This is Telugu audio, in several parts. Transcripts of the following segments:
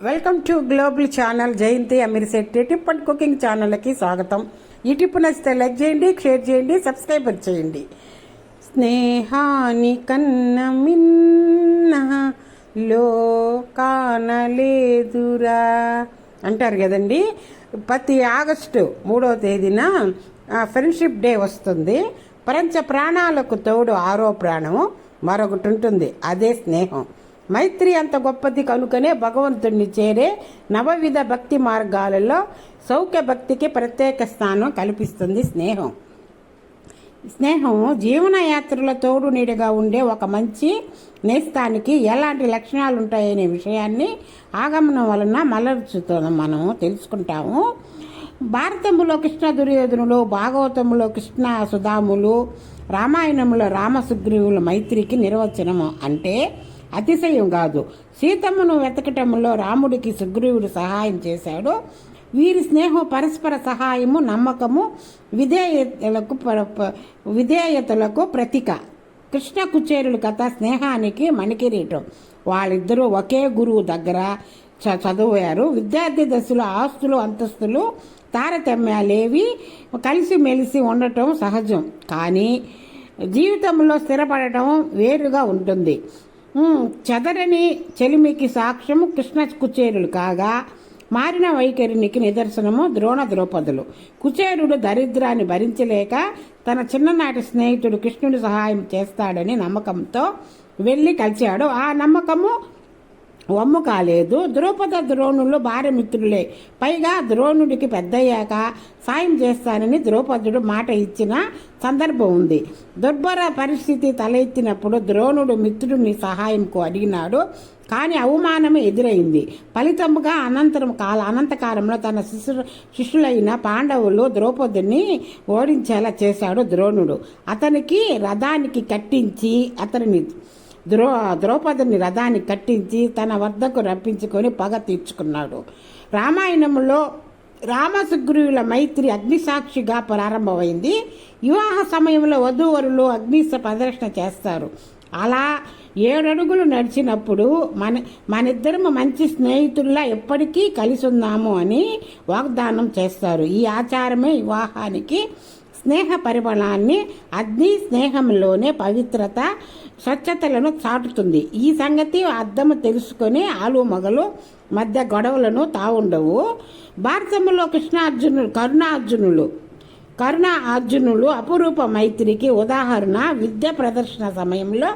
Welcome to global channel Jayanti Amirshetty tip and cooking ఛానల్కి స్వాగతం. ఈ టిప్ నచ్చితే లైక్ చేయండి షేర్ చేయండి సబ్స్క్రైబర్ చేయండి. స్నేహాని కన్న మిన్న లోకానలేదురా అంటారు కదండి. ప్రతి ఆగస్టు మూడో తేదీన ఫ్రెండ్షిప్ డే వస్తుంది. ప్రపంచ ప్రాణాలకు తోడు ఆరో ప్రాణము మరొకటి ఉంటుంది. అదే స్నేహం. మైత్రి అంత గొప్పది కనుకనే భగవంతుణ్ణి చేరే నవవిధ భక్తి మార్గాలలో సౌఖ్య భక్తికి ప్రత్యేక స్థానం కల్పిస్తుంది స్నేహం. స్నేహం జీవనయాత్రల తోడు నీడగా ఉండే ఒక మంచి నేస్తానికి ఎలాంటి లక్షణాలు ఉంటాయనే విషయాన్ని ఆగమనం వలన మలర్చుతో మనము తెలుసుకుంటాము. భారతములో కృష్ణ దుర్యోధనులు భాగవతములో కృష్ణ సుధాములు రామాయణంలో రామసుగ్రీవుల మైత్రికి నిర్వచనము అంటే అతిశయం కాదు. సీతమ్మను వెతకటంలో రాముడికి సుగ్రీవుడు సహాయం చేశాడు. వీరి స్నేహం పరస్పర సహాయము నమ్మకము విధేయతలకు ప- విధేయతలకు ప్రతీక. కృష్ణ కుచేరుల కథ స్నేహానికి మణికిరీటం. వాళ్ళిద్దరూ ఒకే గురువు దగ్గర చ- చదివారు విద్యార్థి దశలో ఆస్తులు అంతస్తులు తారతమ్యాలేవి కలిసిమెలిసి ఉండటం సహజం. కానీ జీవితంలో స్థిరపడటం వేరుగా ఉంటుంది. చెదరని చెలిమికి సాక్ష్యము కృష్ణ కుచేరులు కాగా మారిన వైఖరినికి నిదర్శనము ద్రోణ ద్రౌపదులు. కుచేరుడు దరిద్రాన్ని భరించలేక తన చిన్ననాటి స్నేహితుడు కృష్ణుడి సహాయం చేస్తాడని నమ్మకంతో వెళ్ళి కలిశాడు. ఆ నమ్మకము వమ్ము కాలేదు. ద్రౌపద ద్రోణులు భార్యమిత్రులే పైగా ద్రోణుడికి పెద్దయ్యాక సాయం చేస్తానని ద్రౌపదుడు మాట ఇచ్చిన సందర్భం ఉంది. దుర్భర పరిస్థితి తలెత్తినప్పుడు ద్రోణుడు మిత్రుడిని సహాయంకు అడిగినాడు. కానీ అవమానమే ఎదురైంది. ఫలితముగా అనంతరం కాల అనంతకాలంలో తన శిష్యు శిష్యులైన పాండవులు ద్రౌపదిని ఓడించేలా చేశాడు ద్రోణుడు. అతనికి రథానికి కట్టించి అతనిని ద్రో ద్రౌపదిని రథాన్ని కట్టించి తన వద్దకు రప్పించుకొని పగ తీర్చుకున్నాడు. రామాయణంలో రామసుగ్రీవుల మైత్రి అగ్నిసాక్షిగా ప్రారంభమైంది. వివాహ సమయంలో వధూవరులు అగ్ని ప్రదర్శన చేస్తారు. అలా ఏడడుగులు నడిచినప్పుడు మన మనిద్దరము మంచి స్నేహితుల్లా ఎప్పటికీ కలిసి ఉన్నాము అని వాగ్దానం చేస్తారు. ఈ ఆచారమే వివాహానికి స్నేహ పరిమళాన్ని అగ్ని స్నేహంలోనే పవిత్రత స్వచ్ఛతలను చాటుతుంది. ఈ సంగతి అద్దము తెలుసుకొని ఆలు మొగలు మధ్య గొడవలను తావుండవు. భారతంలో కృష్ణార్జునుడు కరుణార్జునులు కరుణ అర్జునులు అపురూప మైత్రికి ఉదాహరణ విద్య ప్రదర్శన సమయంలో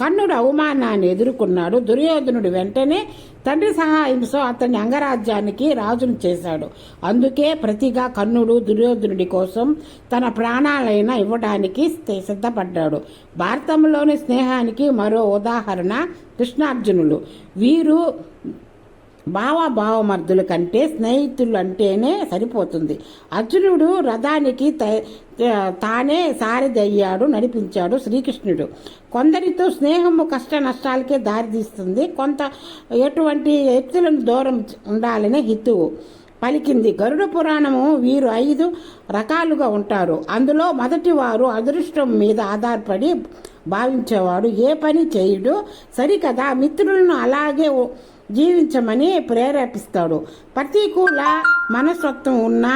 కర్ణుడు అవమానాన్ని ఎదుర్కొన్నాడు. దుర్యోధనుడు వెంటనే తండ్రి సహాయంతో అతని అంగరాజ్యానికి రాజును చేశాడు. అందుకే ప్రతిగా కర్ణుడు దుర్యోధనుడి కోసం తన ప్రాణాలైన ఇవ్వడానికి సిద్ధపడ్డాడు. భారతంలోని స్నేహానికి మరో ఉదాహరణ కృష్ణార్జునులు. వీరు భావ భావమర్దుల కంటే స్నేహితులు అంటేనే సరిపోతుంది. అర్జునుడు రథానికి త- తానే సారథి అయ్యాడు నడిపించాడు శ్రీకృష్ణుడు. కొందరితో స్నేహము కష్ట నష్టాలకే దారితీస్తుంది. కొంత ఎటువంటి వ్యక్తులను దూరం ఉండాలనే హితువు పలికింది. గరుడ పురాణము వీరు ఐదు రకాలుగా ఉంటారు. అందులో మొదటి వారు అదృష్టం మీద ఆధారపడి భావించేవాడు ఏ పని చేయుడు సరికదా మిత్రులను అలాగే జీవించమని ప్రేరేపిస్తాడు. ప్రతికూల మనస్తత్వం ఉన్న